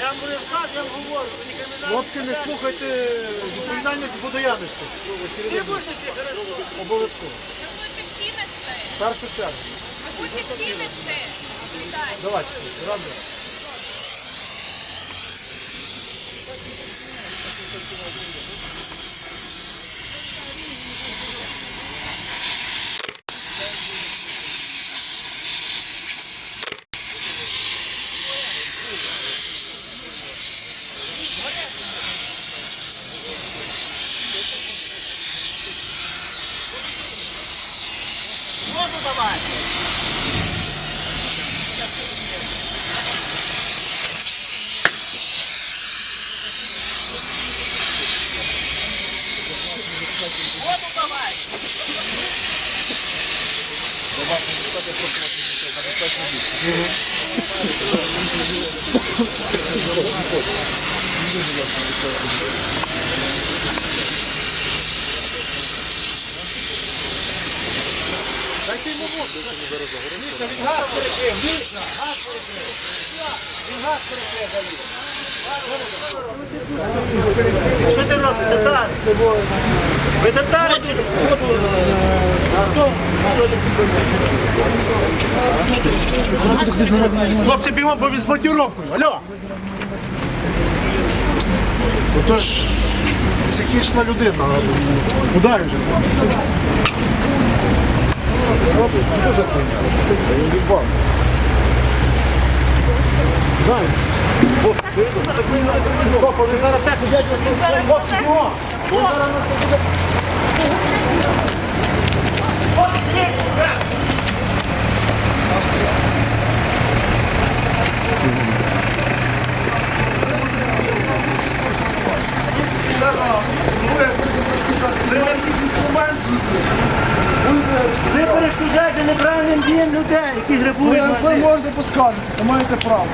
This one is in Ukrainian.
Я вам не вказ, я вам говорю, ви не кримінальні. Хлопці, не слухайте відповідальність водоявності. Ви будете всі хорошо. Обов'язково. Будьте всі нести. В першу чергу. Будьте всі нести. це. Давайте, разом. Воду давай. Воду давай. Дайте йому воду. Що ти робиш, татар? Ви татари чи? Хлопці, бігом, бо він з матюрокою. Алло. Ото ж психічна людина. Він же? Що за хуйня? Та я ебал. Дай. Він зараз так бігом. Він зараз нас буде Ви перешкоджаєте неправильним діям людей, які грабують. Ви можете поскаржитися, маєте право.